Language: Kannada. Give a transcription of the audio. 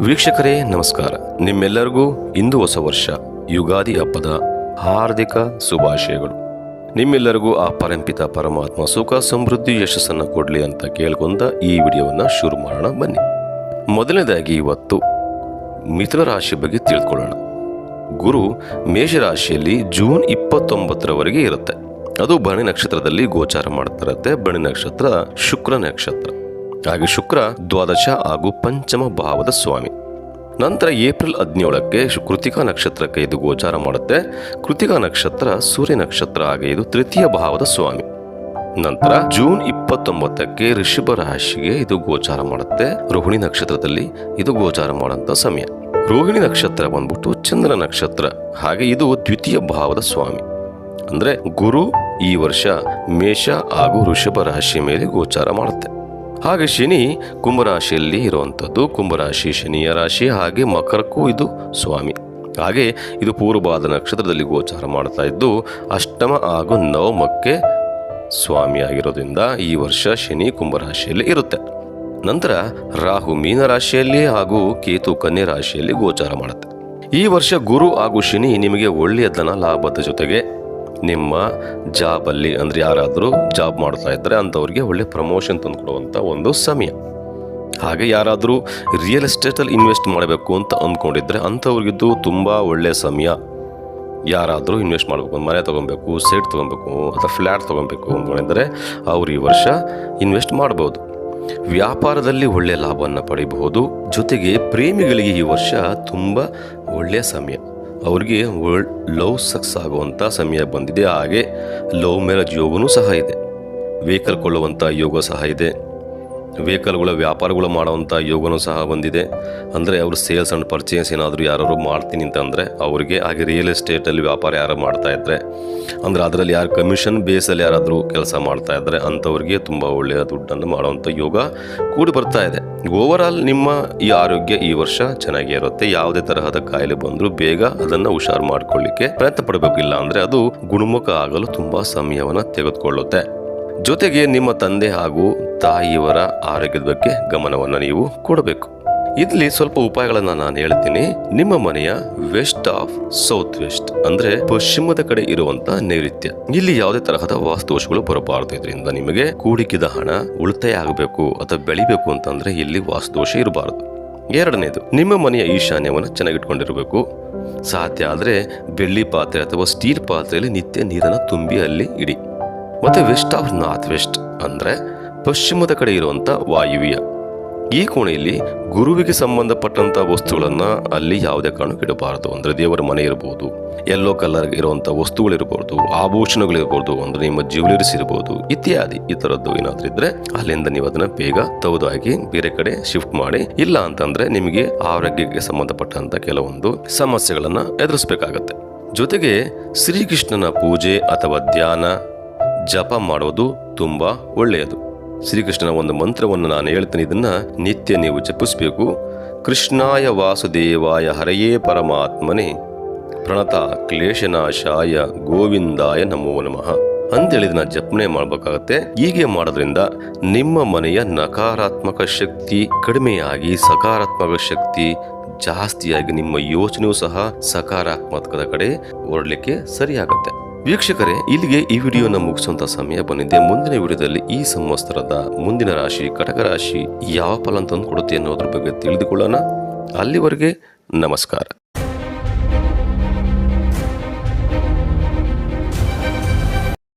ವೀಕ್ಷಕರೇ, ನಮಸ್ಕಾರ. ನಿಮ್ಮೆಲ್ಲರಿಗೂ ಇಂದು ಹೊಸ ವರ್ಷ, ಯುಗಾದಿ ಹಬ್ಬದ ಹಾರ್ದಿಕ ಶುಭಾಶಯಗಳು. ನಿಮ್ಮೆಲ್ಲರಿಗೂ ಆ ಪರಂಪಿತ ಪರಮಾತ್ಮ ಸುಖ ಸಮೃದ್ಧಿ ಯಶಸ್ಸನ್ನು ಕೊಡಲಿ ಅಂತ ಕೇಳ್ಕೊಂತ ಈ ವಿಡಿಯೋವನ್ನು ಶುರು ಮಾಡೋಣ ಬನ್ನಿ. ಮೊದಲನೇದಾಗಿ ಇವತ್ತು ಮಿಥುನ ರಾಶಿ ಬಗ್ಗೆ ತಿಳ್ಕೊಳ್ಳೋಣ. ಗುರು ಮೇಷರಾಶಿಯಲ್ಲಿ ಜೂನ್ ಇಪ್ಪತ್ತೊಂಬತ್ತರವರೆಗೆ ಇರುತ್ತೆ. ಅದು ಭರಣಿ ನಕ್ಷತ್ರದಲ್ಲಿ ಗೋಚಾರ ಇರುತ್ತೆ. ಭರಣಿ ನಕ್ಷತ್ರ ಶುಕ್ರ ನಕ್ಷತ್ರ. ಹಾಗೆ ಶುಕ್ರ, ದ್ವಾದಶ ಹಾಗೂ ಪಂಚಮ ಭಾವದ ಸ್ವಾಮಿ. ನಂತರ ಏಪ್ರಿಲ್ ಹದಿನೇಳಕ್ಕೆ ಕೃತಿಕಾ ನಕ್ಷತ್ರಕ್ಕೆ ಇದು ಗೋಚಾರ ಮಾಡುತ್ತೆ. ಕೃತಿಕಾ ನಕ್ಷತ್ರ ಸೂರ್ಯ ನಕ್ಷತ್ರ ಹಾಗೆ ಇದು ತೃತೀಯ ಭಾವದ ಸ್ವಾಮಿ. ನಂತರ ಜೂನ್ ಇಪ್ಪತ್ತೊಂಬತ್ತಕ್ಕೆ ಋಷಭ ರಾಶಿಗೆ ಇದು ಗೋಚಾರ ಮಾಡುತ್ತೆ. ರೋಹಿಣಿ ನಕ್ಷತ್ರದಲ್ಲಿ ಇದು ಗೋಚಾರ ಮಾಡುವಂಥ ಸಮಯ. ರೋಹಿಣಿ ನಕ್ಷತ್ರ ಬಂದ್ಬಿಟ್ಟು ಚಂದ್ರ ನಕ್ಷತ್ರ, ಹಾಗೆ ಇದು ದ್ವಿತೀಯ ಭಾವದ ಸ್ವಾಮಿ. ಅಂದ್ರೆ ಗುರು ಈ ವರ್ಷ ಮೇಷ ಹಾಗೂ ಋಷಭ ರಾಶಿಯ ಮೇಲೆ ಗೋಚಾರ ಮಾಡುತ್ತೆ. ಹಾಗೆ ಶನಿ ಕುಂಭರಾಶಿಯಲ್ಲಿ ಇರುವಂಥದ್ದು. ಕುಂಭರಾಶಿ ಶನಿಯ ರಾಶಿ, ಹಾಗೆ ಮಕರಕ್ಕೂ ಇದು ಸ್ವಾಮಿ. ಹಾಗೆ ಇದು ಪೂರ್ವಭಾದ ನಕ್ಷತ್ರದಲ್ಲಿ ಗೋಚಾರ ಮಾಡ್ತಾ ಇದ್ದು, ಅಷ್ಟಮ ಹಾಗೂ ನವಮಕ್ಕೆ ಸ್ವಾಮಿಯಾಗಿರೋದ್ರಿಂದ ಈ ವರ್ಷ ಶನಿ ಕುಂಭರಾಶಿಯಲ್ಲಿ ಇರುತ್ತೆ. ನಂತರ ರಾಹು ಮೀನ ರಾಶಿಯಲ್ಲಿ ಹಾಗೂ ಕೇತು ಕನ್ಯೆ ರಾಶಿಯಲ್ಲಿ ಗೋಚಾರ ಮಾಡುತ್ತೆ. ಈ ವರ್ಷ ಗುರು ಹಾಗೂ ಶನಿ ನಿಮಗೆ ಒಳ್ಳೆಯ ಧನ ಲಾಭದ ಜೊತೆಗೆ ನಿಮ್ಮ ಜಾಬಲ್ಲಿ ಅಂದರೆ ಯಾರಾದರೂ ಜಾಬ್ ಮಾಡ್ತಾ ಇದ್ದರೆ ಅಂಥವ್ರಿಗೆ ಒಳ್ಳೆ ಪ್ರಮೋಷನ್ ತಂದುಕೊಡುವಂಥ ಒಂದು ಸಮಯ. ಹಾಗೆ ಯಾರಾದರೂ ರಿಯಲ್ ಎಸ್ಟೇಟಲ್ಲಿ ಇನ್ವೆಸ್ಟ್ ಮಾಡಬೇಕು ಅಂತ ಅಂದ್ಕೊಂಡಿದ್ರೆ ಅಂಥವ್ರಿಗಿದ್ದು ತುಂಬ ಒಳ್ಳೆಯ ಸಮಯ. ಯಾರಾದರೂ ಇನ್ವೆಸ್ಟ್ ಮಾಡಬೇಕು, ಒಂದು ಮನೆ ತೊಗೊಬೇಕು ಸೈಟ್ ತೊಗೊಬೇಕು, ಅಥವಾ ಫ್ಲ್ಯಾಟ್ ತೊಗೊಬೇಕು ಅಂದ್ಕೊಂಡಿದ್ರೆ ಅವ್ರು ಈ ವರ್ಷ ಇನ್ವೆಸ್ಟ್ ಮಾಡ್ಬೋದು. ವ್ಯಾಪಾರದಲ್ಲಿ ಒಳ್ಳೆಯ ಲಾಭವನ್ನು ಪಡಿಬಹುದು. ಜೊತೆಗೆ ಪ್ರೇಮಿಗಳಿಗೆ ಈ ವರ್ಷ ತುಂಬ ಒಳ್ಳೆಯ ಸಮಯ. ಅವ್ರಿಗೆ ವರ್ಲ್ಡ್ ಲವ್ ಸಕ್ಸ್ ಆಗುವಂಥ ಸಮಯ ಬಂದಿದೆ. ಹಾಗೆ ಲವ್ ಮ್ಯಾರೇಜ್ ಯೋಗನೂ ಸಹ ಇದೆ. ವೆಹಿಕಲ್ ಕೊಳ್ಳುವಂಥ ಯೋಗ ಸಹ ಇದೆ. ವೆಹಿಕಲ್ಗಳ, ವ್ಯಾಪಾರಗಳು ಮಾಡುವಂಥ ಯೋಗನೂ ಸಹ ಬಂದಿದೆ. ಅಂದರೆ ಅವರು ಸೇಲ್ಸ್ ಆ್ಯಂಡ್ ಪರ್ಚೇಸ್ ಏನಾದರೂ ಯಾರು ಮಾಡ್ತೀನಿ ಅಂತಂದರೆ ಅವರಿಗೆ ಹಾಗೆ ರಿಯಲ್ ಎಸ್ಟೇಟಲ್ಲಿ ವ್ಯಾಪಾರ ಯಾರು ಮಾಡ್ತಾ ಇದ್ದರೆ ಅಂದರೆ ಅದರಲ್ಲಿ ಯಾರು ಕಮಿಷನ್ ಬೇಸಲ್ಲಿ ಯಾರಾದರೂ ಕೆಲಸ ಮಾಡ್ತಾ ಇದ್ದರೆ ಅಂಥವ್ರಿಗೆ ತುಂಬ ಒಳ್ಳೆಯ ದುಡ್ಡನ್ನು ಮಾಡುವಂಥ ಯೋಗ ಕೂಡಿ ಬರ್ತಾ ಇದೆ. ಓವರಾಲ್ ನಿಮ್ಮ ಈ ಆರೋಗ್ಯ ಈ ವರ್ಷ ಚೆನ್ನಾಗೇ ಇರುತ್ತೆ. ಯಾವುದೇ ತರಹದ ಕಾಯಿಲೆ ಬಂದರೂ ಬೇಗ ಅದನ್ನು ಹುಷಾರು ಮಾಡ್ಕೊಳ್ಳಿಕ್ಕೆ ಪ್ರಯತ್ನ ಪಡಬೇಕಿಲ್ಲ ಅಂದರೆ ಅದು ಗುಣಮುಖ ಆಗಲು ತುಂಬ ಸಮಯವನ್ನು ತೆಗೆದುಕೊಳ್ಳುತ್ತೆ. ಜೊತೆಗೆ ನಿಮ್ಮ ತಂದೆ ಹಾಗೂ ತಾಯಿಯವರ ಆರೋಗ್ಯದ ಬಗ್ಗೆ ಗಮನವನ್ನು ನೀವು ಕೊಡಬೇಕು. ಇಲ್ಲಿ ಸ್ವಲ್ಪ ಉಪಾಯಗಳನ್ನು ನಾನು ಹೇಳ್ತೀನಿ. ನಿಮ್ಮ ಮನೆಯ ವೆಸ್ಟ್ ಆಫ್ ಸೌತ್ ವೆಸ್ಟ್ ಅಂದ್ರೆ ಪಶ್ಚಿಮದ ಕಡೆ ಇರುವಂತ ನೈಋತ್ಯ. ಇಲ್ಲಿ ಯಾವುದೇ ತರಹದ ವಾಸ್ತುವಶಗಳು ಬರಬಾರದು. ಇದರಿಂದ ನಿಮಗೆ ಕೂಡಿಕಿದ ಹಣ ಉಳಿತಾಯ ಆಗಬೇಕು ಅಥವಾ ಬೆಳಿಬೇಕು ಅಂತಂದ್ರೆ ಇಲ್ಲಿ ವಾಸ್ತುವಶ ಇರಬಾರದು. ಎರಡನೇದು, ನಿಮ್ಮ ಮನೆಯ ಈಶಾನ್ಯವನ್ನು ಚೆನ್ನಾಗಿಟ್ಕೊಂಡಿರಬೇಕು. ಸಾಧ್ಯ ಆದರೆ ಬೆಳ್ಳಿ ಪಾತ್ರೆ ಅಥವಾ ಸ್ಟೀಲ್ ಪಾತ್ರೆಯಲ್ಲಿ ನಿತ್ಯ ನೀರನ್ನು ತುಂಬಿ ಅಲ್ಲಿ ಇಡಿ. ಮತ್ತೆ ವೆಸ್ಟ್ ಆಫ್ ನಾರ್ತ್ ವೆಸ್ಟ್ ಅಂದ್ರೆ ಪಶ್ಚಿಮದ ಕಡೆ ಇರುವಂಥ ವಾಯುವ್ಯ. ಈ ಕೋಣೆಯಲ್ಲಿ ಗುರುವಿಗೆ ಸಂಬಂಧಪಟ್ಟಂಥ ವಸ್ತುಗಳನ್ನು ಅಲ್ಲಿ ಯಾವುದೇ ಕಾರಣಕ್ಕೂ ಇಡಬಾರದು. ಅಂದ್ರೆ ದೇವರ ಮನೆ ಇರಬಹುದು ಎಲ್ಲೋ ಕಲರ್ ಇರುವಂಥ ವಸ್ತುಗಳಿರ್ಬೋದು, ಆಭೂಷಣಗಳಿರ್ಬೋದು ಅಂದ್ರೆ ನಿಮ್ಮ ಜ್ಯುವೆಲರೀಸ್ ಇರ್ಬೋದು ಇತ್ಯಾದಿ ಈ ಥರದ್ದು ಏನಾದರೂ ಇದ್ರೆ ಅಲ್ಲಿಂದ ನೀವು ಅದನ್ನ ಬೇಗ ತೆಗೆದುಹಾಕಿ ಬೇರೆ ಕಡೆ ಶಿಫ್ಟ್ ಮಾಡಿ. ಇಲ್ಲ ಅಂತಂದ್ರೆ ನಿಮಗೆ ಆರೋಗ್ಯಕ್ಕೆ ಸಂಬಂಧಪಟ್ಟಂತ ಕೆಲವೊಂದು ಸಮಸ್ಯೆಗಳನ್ನು ಎದುರಿಸಬೇಕಾಗತ್ತೆ. ಜೊತೆಗೆ ಶ್ರೀಕೃಷ್ಣನ ಪೂಜೆ ಅಥವಾ ಧ್ಯಾನ ಜಪ ಮಾಡುವುದು ತುಂಬಾ ಒಳ್ಳೆಯದು. ಶ್ರೀಕೃಷ್ಣನ ಒಂದು ಮಂತ್ರವನ್ನು ನಾನು ಹೇಳ್ತೇನೆ, ಇದನ್ನ ನಿತ್ಯ ನೀವು ಜಪಿಸಬೇಕು. ಕೃಷ್ಣಾಯ ವಾಸುದೇವಾಯ ಹರೆಯೇ ಪರಮಾತ್ಮನೇ. ಪ್ರಣತ ಕ್ಲೇಶನಾಶಾಯ ಗೋವಿಂದಾಯ ನಮೋ ನಮಃ. ಅಂತೇಳಿ ಇದನ್ನ ಜಪನೆ ಮಾಡಬೇಕಾಗತ್ತೆ. ಹೀಗೆ ಮಾಡೋದ್ರಿಂದ ನಿಮ್ಮ ಮನೆಯ ನಕಾರಾತ್ಮಕ ಶಕ್ತಿ ಕಡಿಮೆಯಾಗಿ, ಸಕಾರಾತ್ಮಕ ಶಕ್ತಿ ಜಾಸ್ತಿಯಾಗಿ ನಿಮ್ಮ ಯೋಚನೆಯೂ ಸಹ ಸಕಾರಾತ್ಮಕದ ಕಡೆ ಹೊರಡ್ಲಿಕ್ಕೆ ಸರಿಯಾಗುತ್ತೆ. ವೀಕ್ಷಕರೇ, ಇಲ್ಲಿಗೆ ಈ ವಿಡಿಯೋನ ಮುಗಿಸುವಂತ ಸಮಯ ಬಂದಿದೆ. ಮುಂದಿನ ವಿಡಿಯೋದಲ್ಲಿ ಈ ಸಂವತ್ಸರದ ಮುಂದಿನ ರಾಶಿ, ಕಟಕ ರಾಶಿ ಯಾವ ಫಲ ತಂದು ಕೊಡುತ್ತೆ ಅನ್ನೋದ್ರ ಬಗ್ಗೆ ತಿಳಿದುಕೊಳ್ಳೋಣ. ಅಲ್ಲಿವರೆಗೆ ನಮಸ್ಕಾರ.